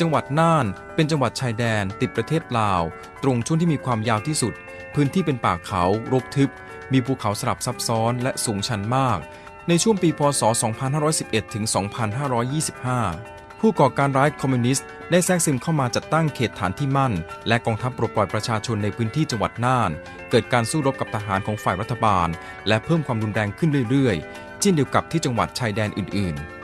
จังหวัดน่าน เป็นจังหวัดชายแดน ติดประเทศลาว ตรงช่วงที่มีความยาวที่สุด พื้นที่เป็นป่าเขา รกทึบ มีภูเขาสลับซับซ้อนและสูงชันมาก ในช่วงปีพศ 2511 ถึง 2525 ผู้ก่อการร้ายคอมมิวนิสต์ได้แทรกซึมเข้ามาจัดตั้งเขตฐานที่มั่น และกองทัพปลดปล่อยประชาชนในพื้นที่จังหวัดน่าน เกิดการสู้รบกับทหารของฝ่ายรัฐบาล และเพิ่มความรุนแรงขึ้นเรื่อยๆเช่นเดียวกับที่จังหวัดชายแดนอื่นๆ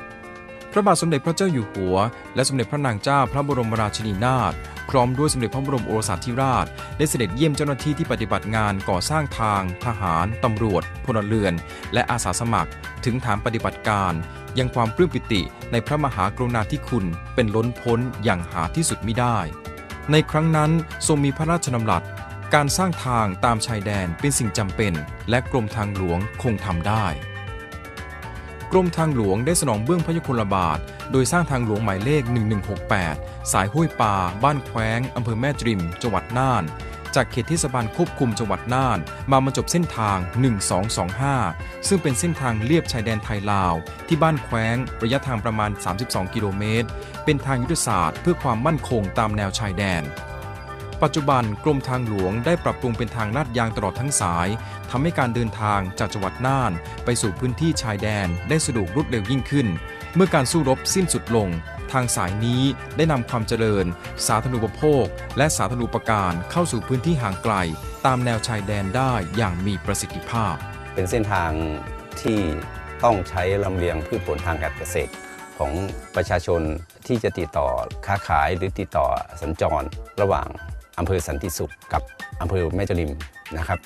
พระบาทสมเด็จพระเจ้าอยู่หัว และสมเด็จพระนางเจ้าพระบรมราชินีนาถพร้อมด้วยสมเด็จพระบรมโอรสาธิราช ได้เสด็จเยี่ยมเจ้าหน้าที่ที่ปฏิบัติงานก่อสร้างทาง ทหาร ตำรวจ พลเรือน และอาสาสมัคร ถึงฐานปฏิบัติการ ยังความปลื้มปิติในพระมหากรุณาธิคุณเป็นล้นพ้นอย่างหาที่สุดมิได้ ในครั้งนั้นทรงมีพระราชดำรัส การสร้างทางตามชายแดนเป็นสิ่งจำเป็น และกรมทางหลวงคงทำได้ กรมทางหลวงได้สนองเบื้องพระยุคลบาท โดยสร้างทางหลวงหมายเลข 1168 สายห้วยปาบ้านแคว้ง อำเภอแม่จริม จังหวัดน่าน จากเขตเทศบาลควบคุมจังหวัดน่าน มาบรรจบเส้นทาง 1225 ซึ่งเป็นเส้นทางเลียบชายแดนไทยลาว ที่บ้านแคว้ง ระยะทางประมาณ 32 กิโลเมตร เป็นทางยุทธศาสตร์เพื่อความมั่นคงตามแนวชายแดน ปัจจุบันกรมทางหลวงได้ปรับปรุงเป็นทางลาดยางตลอดทั้งสายทำให้การเดินทางจากจังหวัดน่าน ไปสู่พื้นที่ชายแดนได้สะดวกรวดเร็วยิ่งขึ้น เมื่อการสู้รบสิ้นสุดลง ทางสายนี้ได้นำความเจริญ สาธารณูปโภค และสาธารณูปการเข้าสู่พื้นที่ห่างไกล ตามแนวชายแดนได้อย่างมีประสิทธิภาพ เป็นเส้นทางที่ต้องใช้ลำเลียงพืชผลทางการเกษตรของประชาชนที่จะติดต่อค้าขายหรือติดต่อสัญจรระหว่าง อำเภอสันติสุขกับอำเภอแม่จริมนะครับ